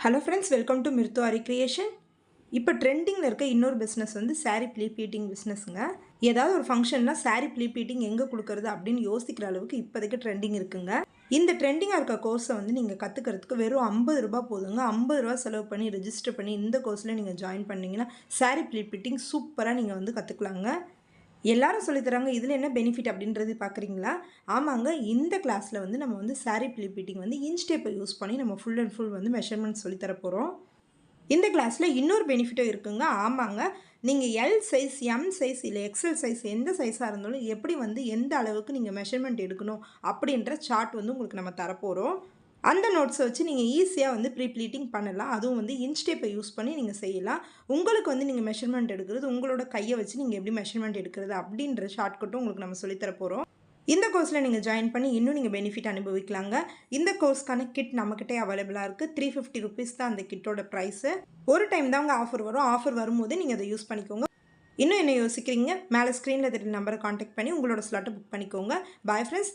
Hello friends welcome to மிருத்து அரி creation இப்போ ட்ரெண்டிங்கில் இருக்க இன்னொரு பிஸ்னஸ் வந்து சாரீ ப்ளீப்பீட்டிங் பிஸ்னஸ்ங்க ஏதாவது ஒரு ஃபங்க்ஷன்னா சாரீ ப்ளீப்பீட்டிங் எங்கே கொடுக்கறது அப்படின்னு யோசிக்கிற அளவுக்கு இப்போதைக்கு ட்ரெண்டிங் இருக்குங்க. இந்த ட்ரெண்டிங்காக இருக்க கோர்ஸை வந்து நீங்கள் கற்றுக்கிறதுக்கு வெறும் ஐம்பது ரூபா போதுங்க. ஐம்பது ரூபா செலவு பண்ணி ரெஜிஸ்டர் பண்ணி இந்த கோர்ஸில் நீங்கள் ஜாயின் பண்ணிங்கன்னா சாரீ ப்ளீப்பீட்டிங் சூப்பராக நீங்கள் வந்து கற்றுக்கலாங்க எல்லாரும் சொல்லித் தராங்க இதில் என்ன பெனிஃபிட் அப்படின்றது பார்க்குறீங்களா ஆமாங்க இந்த கிளாஸில் வந்து நம்ம வந்து saree ப்ளீப்பீட்டிங் வந்து இன்ச் டேப்பை யூஸ் பண்ணி நம்ம ஃபுல் அண்ட் ஃபுல் வந்து மெஷர்மெண்ட் சொல்லித்தர போகிறோம் இந்த கிளாஸில் இன்னொரு பெனிஃபிட்டும் இருக்குங்க ஆமாங்க. நீங்கள் எல் சைஸ் எம் சைஸ் இல்லை எக்ஸல் சைஸ் எந்த சைஸாக இருந்தாலும் எப்படி வந்து எந்த அளவுக்கு நீங்கள் மெஷர்மெண்ட் எடுக்கணும் அப்படின்ற சார்ட் வந்து உங்களுக்கு நம்ம தரப்போகிறோம் அந்த நோட்ஸை வச்சு நீங்கள் ஈஸியாக வந்து ப்ரீ ப்ளீட்டிங் பண்ணலாம். அதுவும் வந்து இன்ச் டேப்பை யூஸ் பண்ணி நீங்கள் செய்யலாம். உங்களுக்கு வந்து நீங்கள் மெஷர்மெண்ட் எடுக்கிறது உங்களோட கையை வச்சு நீங்கள் எப்படி மெஷர்மெண்ட் எடுக்கிறது அப்படின்ற ஷார்ட்கட்டும் உங்களுக்கு நம்ம சொல்லித்தர போகிறோம் இந்த கோர்ஸில் நீங்கள் ஜாயின் பண்ணி இன்னும் நீங்கள் பெனிஃபிட் அனுபவிக்கலாங்க. இந்த கோர்ஸ்க்கான கிட் நம்மக்கிட்டே அவைலபிளாக இருக்குது த்ரீ ஃபிஃப்டி ருபீஸ் தான் அந்த கிட்டோட ப்ரைஸு ஒரு டைம் தான் உங்கள் ஆஃபர் வரும். ஆஃபர் வரும்போது நீங்கள் அதை யூஸ் பண்ணிக்கோங்க. இன்னும் என்ன யோசிக்கிறீங்க? மேலே ஸ்க்ரீனில் தெரியும் நம்பரை காண்டாக்ட் பண்ணி உங்களோட ஸ்லாட்டை புக் பண்ணிக்கோங்க. Bye friends